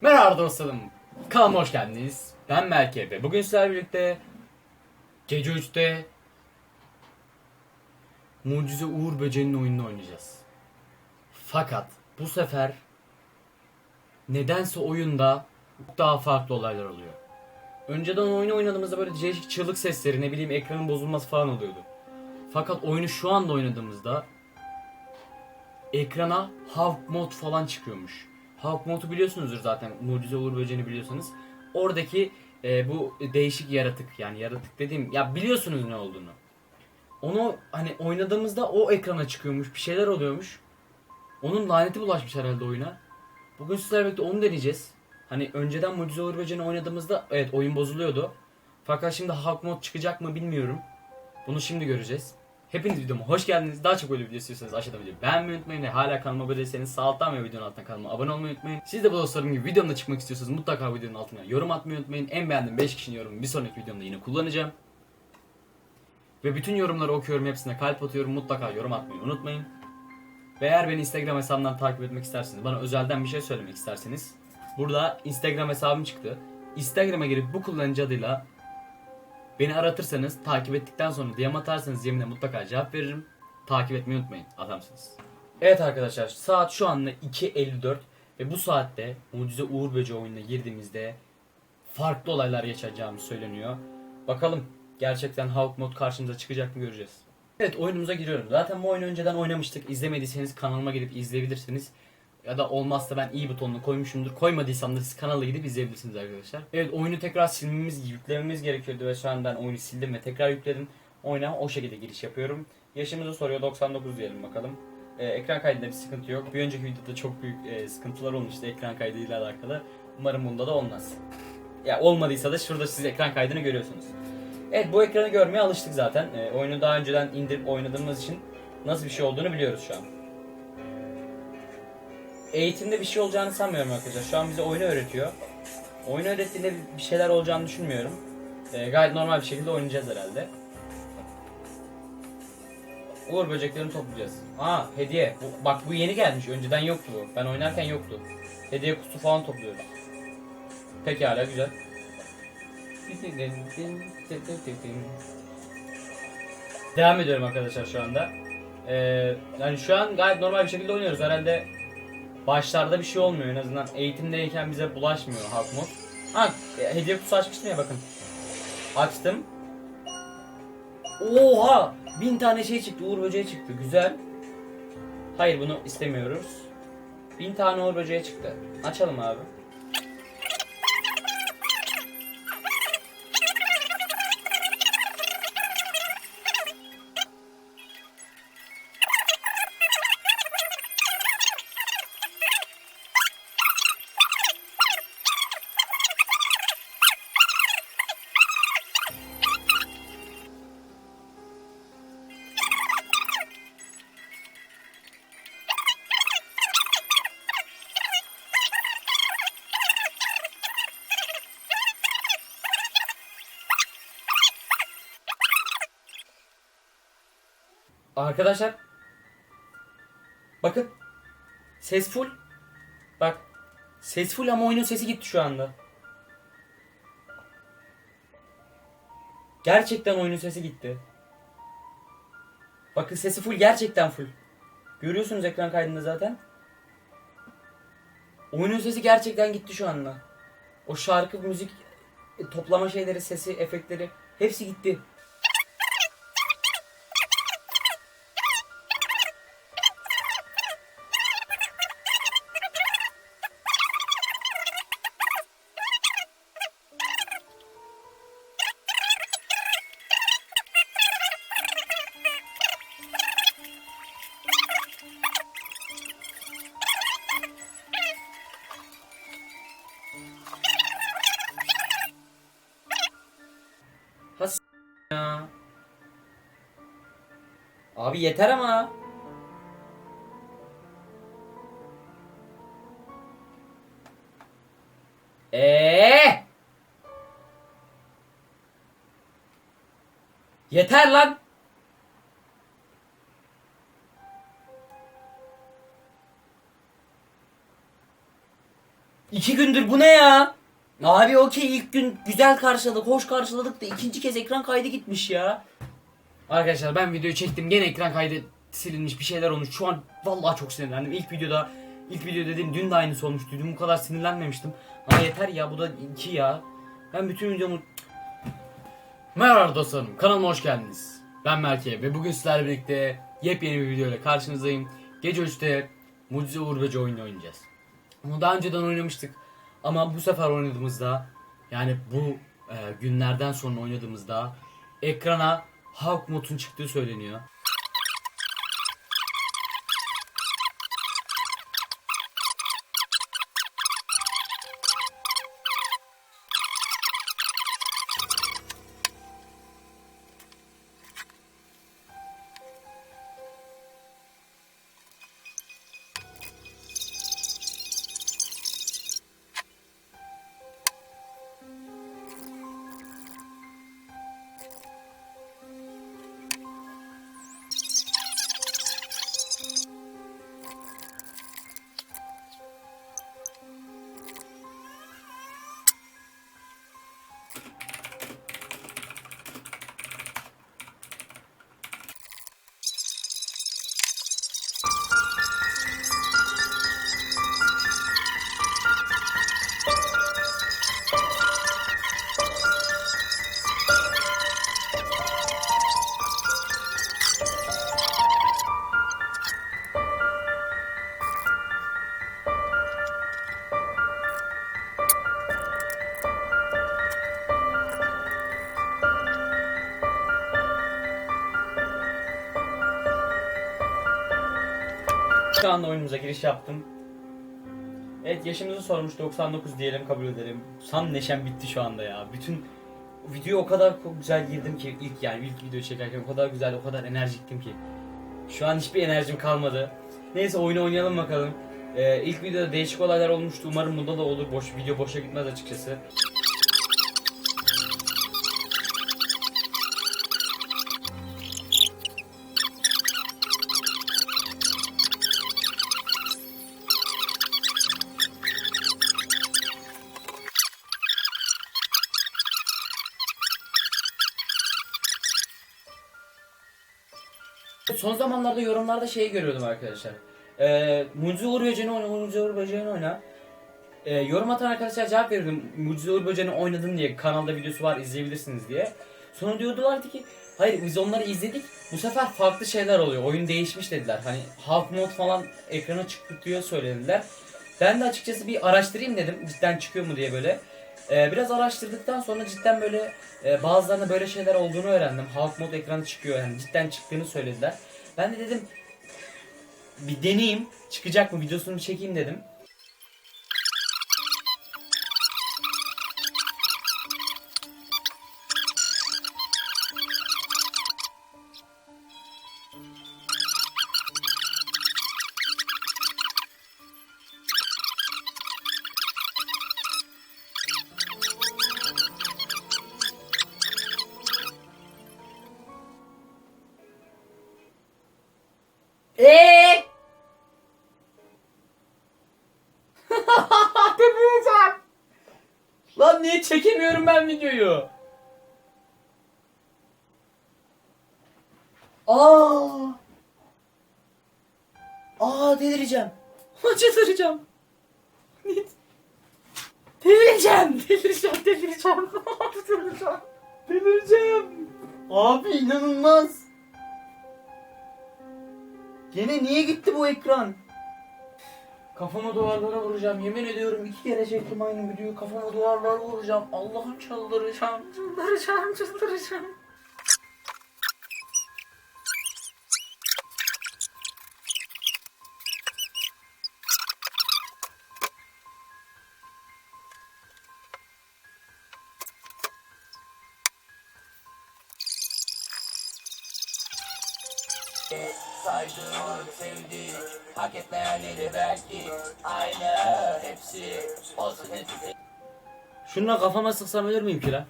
Merhaba dostlarım. Kanalıma hoş geldiniz. Ben Melke ve bugün sizlerle birlikte Gece 3'te Mucize Uğur Böceği'nin oyununu oynayacağız. Fakat bu sefer nedense oyunda çok daha farklı olaylar oluyor. Önceden oyunu oynadığımızda böyle değişik çığlık sesleri ne bileyim ekranın bozulması falan oluyordu. Fakat oyunu şu anda oynadığımızda ekrana Hawk Mode falan çıkıyormuş. Hawk Mode'u biliyorsunuzdur zaten. Mucize Uğur Böceği'ni biliyorsanız. Oradaki e, bu değişik yaratık yani yaratık dediğim ya biliyorsunuz ne olduğunu. Onu hani oynadığımızda o ekrana çıkıyormuş. Bir şeyler oluyormuş. Onun laneti bulaşmış herhalde oyuna. Bugün sizlerle birlikte onu deneyeceğiz. Hani önceden Mucize Uğur Böceği'ni oynadığımızda evet oyun bozuluyordu. Fakat şimdi Hawk Mode çıkacak mı bilmiyorum. Bunu şimdi göreceğiz. Hepiniz videoma hoş geldiniz. Daha çok böyle video istiyorsanız aşağıdan videoyu beğenmeyi unutmayın ve hala kanalıma abone değilseniz sağ alttan ve videonun altından kanalıma abone olmayı unutmayın. Siz de bu dostlarım gibi videomda çıkmak istiyorsanız mutlaka videonun altına yorum atmayı unutmayın. En beğendiğim 5 kişinin yorumunu bir sonraki videomda yine kullanacağım. Ve bütün yorumları okuyorum hepsine kalp atıyorum. Mutlaka yorum atmayı unutmayın. Ve eğer beni Instagram hesabımdan takip etmek isterseniz, bana özelden bir şey söylemek isterseniz burada Instagram hesabım çıktı. Instagram'a girip bu kullanıcı adıyla Beni aratırsanız, takip ettikten sonra DM atarsanız yeminle mutlaka cevap veririm. Takip etmeyi unutmayın. Adamsınız. Evet arkadaşlar saat şu anda 2.54 ve bu saatte Mucize Uğur Böceği oyununa girdiğimizde farklı olaylar yaşayacağımız söyleniyor. Bakalım gerçekten Hawk Mod karşımıza çıkacak mı göreceğiz. Evet oyunumuza giriyorum. Zaten bu oyunu önceden oynamıştık. İzlemediyseniz kanalıma gidip izleyebilirsiniz. Ya da olmazsa ben iyi butonunu koymuşumdur. Koymadıysam da siz kanala gidip izleyebilirsiniz arkadaşlar. Evet oyunu tekrar silmemiz, yüklememiz gerekiyordu ve şu an ben oyunu sildim ve tekrar yükledim. Oyuna o şekilde giriş yapıyorum. Yaşımızı soruyor 99 diyelim bakalım. Ee, ekran kaydında bir sıkıntı yok. Bir önceki videoda çok büyük e, sıkıntılar olmuştu ekran kaydıyla alakalı. Umarım bunda da olmaz. Ya olmadıysa da şurada siz ekran kaydını görüyorsunuz. Evet bu ekranı görmeye alıştık zaten. Ee, oyunu daha önceden indirip oynadığımız için nasıl bir şey olduğunu biliyoruz şu an. Eğitimde bir şey olacağını sanmıyorum arkadaşlar. Şu an bize oyunu öğretiyor. Oyunu öğrettiğinde bir şeyler olacağını düşünmüyorum. Ee, gayet normal bir şekilde oynayacağız herhalde. Uğur böceklerini toplayacağız. Aa hediye. Bu- bak bu yeni gelmiş. Önceden yoktu bu. Ben oynarken yoktu. Hediye kutusu falan topluyoruz. Pekala güzel. Devam ediyorum arkadaşlar şu anda. Ee, yani şu an gayet normal bir şekilde oynuyoruz. Herhalde başlarda bir şey olmuyor en azından. Eğitimdeyken bize bulaşmıyor Halk Mod. Ha e, hediye kutusu açmıştım ya bakın. Açtım. Oha! Bin tane şey çıktı. Uğur böceği çıktı. Güzel. Hayır bunu istemiyoruz. Bin tane uğur böceği çıktı. Açalım abi. Arkadaşlar bakın ses full. Bak ses full ama oyunun sesi gitti şu anda. Gerçekten oyunun sesi gitti. Bakın sesi full gerçekten full. Görüyorsunuz ekran kaydında zaten. Oyunun sesi gerçekten gitti şu anda. O şarkı, müzik, e, toplama şeyleri, sesi, efektleri hepsi gitti. Abi yeter ama. Eee? Yeter lan. İki gündür bu ne ya? Abi okey ilk gün güzel karşıladık, hoş karşıladık da ikinci kez ekran kaydı gitmiş ya. Arkadaşlar ben videoyu çektim gene ekran kaydı silinmiş bir şeyler olmuş. Şu an vallahi çok sinirlendim. İlk videoda ilk video dediğim dün de aynısı olmuştu. Dün bu kadar sinirlenmemiştim. Ama yeter ya bu da iki ya. Ben bütün videomu... Merhaba dostlarım kanalıma hoş geldiniz. Ben Merke ve bugün sizlerle birlikte yepyeni bir video ile karşınızdayım. Gece 3'te Mucize Uğur Böceği oyunu oynayacağız. Onu daha önceden oynamıştık. Ama bu sefer oynadığımızda yani bu e, günlerden sonra oynadığımızda ekrana Hawk modun çıktığı söyleniyor. Anda oyunumuza giriş yaptım. Evet yaşımızı sormuş 99 diyelim kabul edelim. Sam neşem bitti şu anda ya. Bütün video o kadar güzel girdim ki ilk yani ilk video çekerken o kadar güzel o kadar enerjiktim ki. Şu an hiçbir enerjim kalmadı. Neyse oyunu oynayalım bakalım. Ee, ilk videoda değişik olaylar olmuştu. Umarım bunda da olur. Boş video boşa gitmez açıkçası. Son zamanlarda yorumlarda şeyi görüyordum arkadaşlar. Ee, Mucize Uğur Böceğini oyna, Mucize Uğur Böceğini oyna. Ee, yorum atan arkadaşlar cevap veriyordum. Mucize Uğur Böceğini oynadın diye kanalda videosu var izleyebilirsiniz diye. Sonra diyordulardı ki hayır biz onları izledik bu sefer farklı şeyler oluyor. Oyun değişmiş dediler. Hani half mode falan ekrana çıktı diye söylediler. Ben de açıkçası bir araştırayım dedim cidden çıkıyor mu diye böyle. Ee, biraz araştırdıktan sonra cidden böyle e, bazılarında böyle şeyler olduğunu öğrendim. Halk mod ekranı çıkıyor yani cidden çıktığını söylediler. Ben de dedim bir deneyeyim çıkacak mı videosunu çekeyim dedim. Çekemiyorum ben videoyu? Aa. Aa delireceğim. Delireceğim. Delireceğim. Delireceğim. Delireceğim. delireceğim. Delireceğim. Abi inanılmaz. Gene niye gitti bu ekran? Kafama duvarlara vuracağım. Yemin ediyorum iki kere çektim aynı videoyu. Kafama duvarlara vuracağım. Allah'ım çıldıracağım. Çıldıracağım, çıldıracağım. Saydığım sevdik Hak belki Aynı hepsi Olsun hepsi Şununla kafama sıksam ölür müyüm ki lan?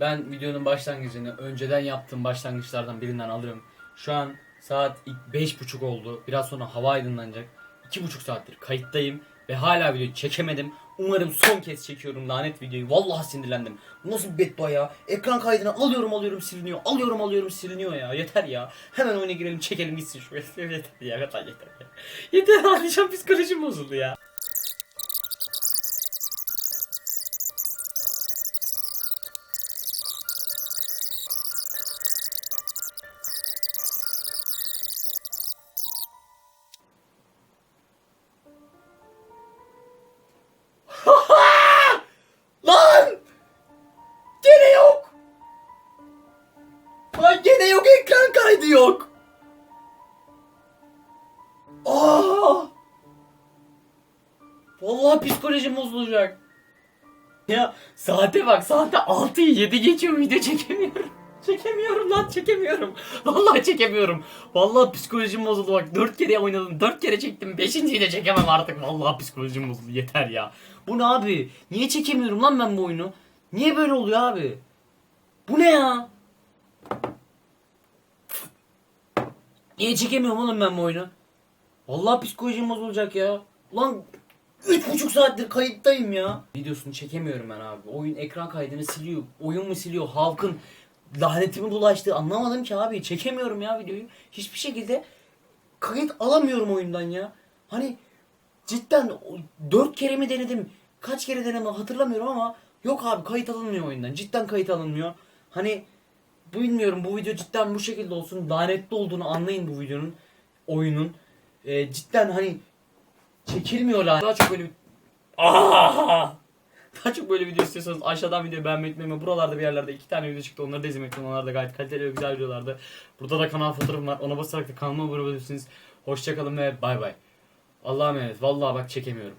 Ben videonun başlangıcını önceden yaptığım başlangıçlardan birinden alırım. Şu an saat ilk beş buçuk oldu. Biraz sonra hava aydınlanacak. İki buçuk saattir kayıttayım ve hala video çekemedim. Umarım son kez çekiyorum lanet videoyu. Vallahi sinirlendim. Nasıl bir beddua ya? Ekran kaydını alıyorum alıyorum siliniyor. Alıyorum alıyorum siliniyor ya. Yeter ya. Hemen oyuna girelim çekelim gitsin şu. yeter ya. Yeter ya. Yeter ağlayacağım psikolojim bozuldu ya. Gene yok ekran kaydı yok. Aa! Vallahi psikolojim bozulacak. Ya saate bak saate 6'yı 7 geçiyor video çekemiyorum. Çekemiyorum lan çekemiyorum. Vallahi çekemiyorum. Vallahi psikolojim bozuldu bak 4 kere oynadım 4 kere çektim 5.yi de çekemem artık. Vallahi psikolojim bozuldu yeter ya. Bu ne abi? Niye çekemiyorum lan ben bu oyunu? Niye böyle oluyor abi? Bu ne ya? Niye çekemiyorum oğlum ben bu oyunu? Vallahi psikolojim bozulacak ya. Üç buçuk saattir kayıttayım ya. Videosunu çekemiyorum ben abi. Oyun ekran kaydını siliyor. Oyun mu siliyor? Halkın lanetimi bulaştı. Anlamadım ki abi. Çekemiyorum ya videoyu. Hiçbir şekilde kayıt alamıyorum oyundan ya. Hani cidden o- dört kere mi denedim? Kaç kere denedim hatırlamıyorum ama yok abi kayıt alınmıyor oyundan. Cidden kayıt alınmıyor. Hani bilmiyorum bu video cidden bu şekilde olsun. Lanetli olduğunu anlayın bu videonun. Oyunun. Ee, cidden hani çekilmiyor lan. Daha çok böyle bir... Aa! Daha çok böyle video istiyorsanız aşağıdan videoyu beğenmeyi unutmayın. Buralarda bir yerlerde iki tane video çıktı. Onları da unutmayın. Onlar da gayet kaliteli ve güzel videolardı. Burada da kanal fotoğrafım var. Ona basarak da kanalıma abone olabilirsiniz. Hoşçakalın ve bay bay. Allah'a emanet. Vallahi bak çekemiyorum.